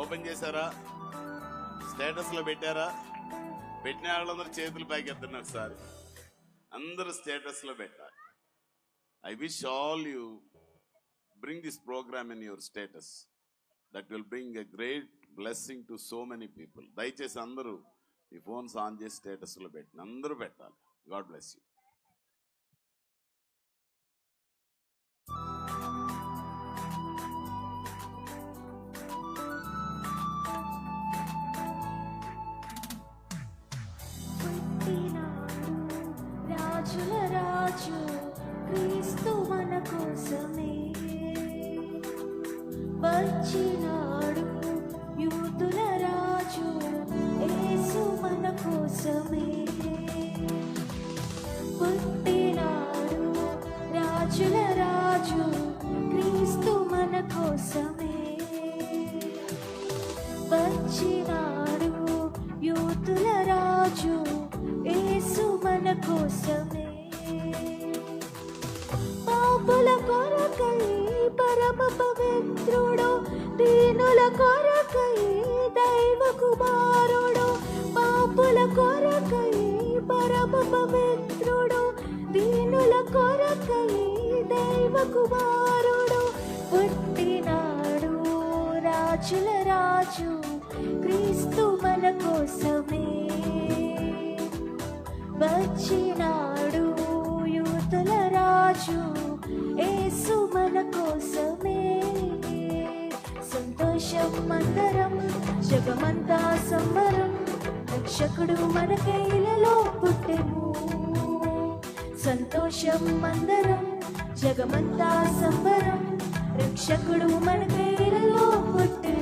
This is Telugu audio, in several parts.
ఓపెన్ చేశారా? స్టేటస్లో పెట్టారా? పెట్టిన వాళ్ళందరూ చేతులు పైకి ఎత్తున్నారు ఒకసారి అందరూ స్టేటస్లో పెట్టాలి. I wish all you bring this program in your status that will bring a great blessing to so many people దయచేసి అందరూ ఈ ఫోన్స్ ఆన్ చేసి స్టేటస్లో పెట్టిన అందరూ పెట్టాలి. గాడ్ బ్లెస్ యూ రాజు క్రీస్తు పరమ పవిత్రుడు దీనుల కొరకై దైవ కుమారుడు పాపుల కొరకై పరమ పవిత్రుడు దీనుల కొరకై దైవ కుమారుడు పుట్టినాడు రాజుల రాజు క్రీస్తు మన కోసమే. వచ్చినాడు యూతుల రాజు సంతోషం మందరం జగమంతా సంబరం. రక్షకుడు మన కైలలో పుట్టెము. సంతోషం మందరం జగమంతా సంబరం. రక్షకుడు మన కైలలో పుట్టెము.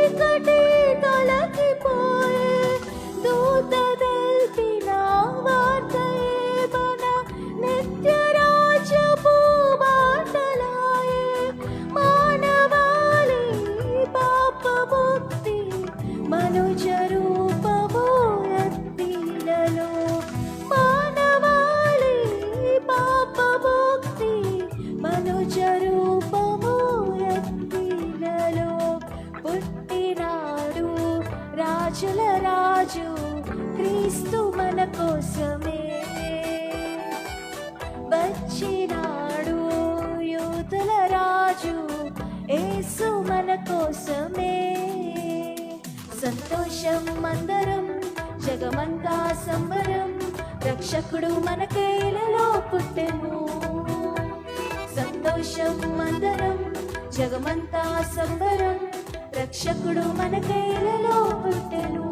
పుట్టినాడు రాజుల రాజు క్రీస్తు మన కోసమే. వచ్చినాడు యూతుల రాజు ఏసు మన కోసమే. సంతోషం అందరం జగమంతా సంబరం రక్షకుడు మన కైలలో పుట్టెను. సంతోషం అందరం జగమంతా సంబరం రక్షకుడు మన కైలలో పుట్టెను.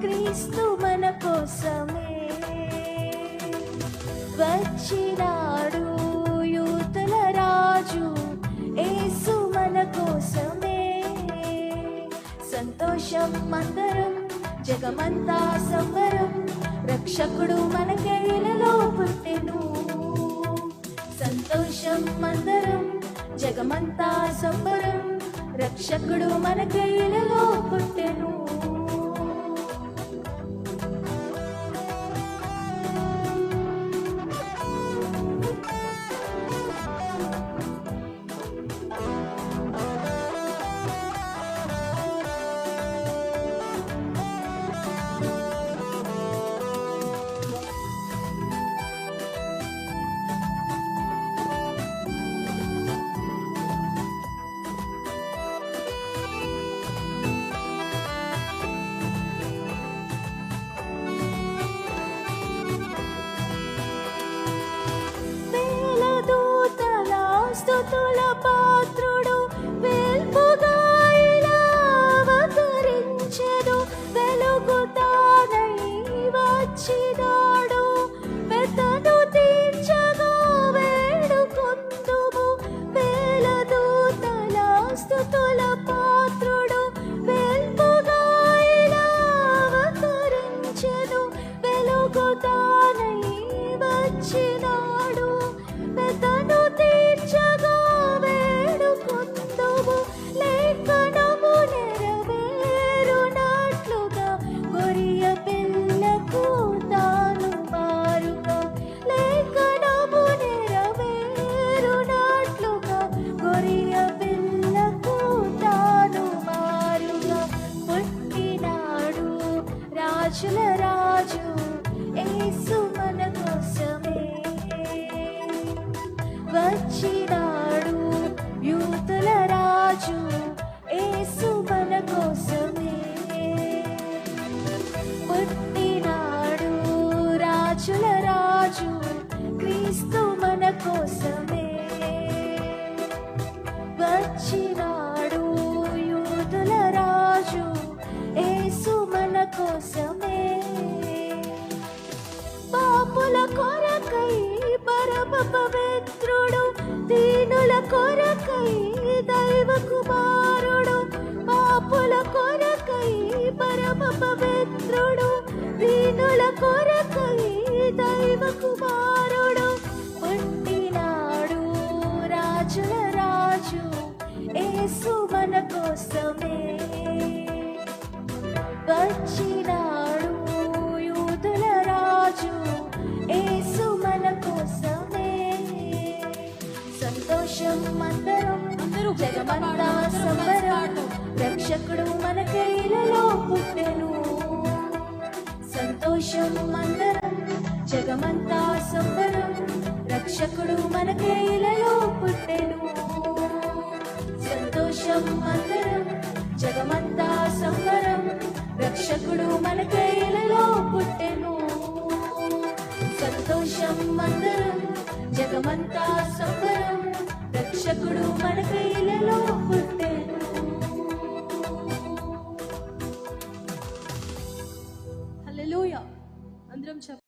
క్రీస్తు మన కోసమే. వచ్చినాడు యూతుల రాజు ఏసు మన కోసమే. సంతోషం అందరం జగమంతా సంబరం రక్షకుడు మన కేలలో పుట్టెను. సంతోషం అందరం జగమంతా సంబరం రక్షకుడు మన కైలలో పుట్టెను. potro వచ్చినాడు దేవకుమారుడు పాపుల కొరకై పరమ పవిత్రుడు దీనుల కొరకై దైవ కుమారుడు పుట్టినాడు రాజుల రాజు ఏసు మన కోసమే జగమంతా సంబరం రక్షకుడు మన కైలలో పుట్టెను. సంతోషం అందరం జగమంతా సంబరం. రక్షకుడు మన కైలలో పుట్టెను. సంతోషం అందరం జగమంతా సంబరం. రక్షకుడు మన కైలలో పుట్టెను. సంతోషం అందరం జగమంతా సంబరం. రక్షకుడు మన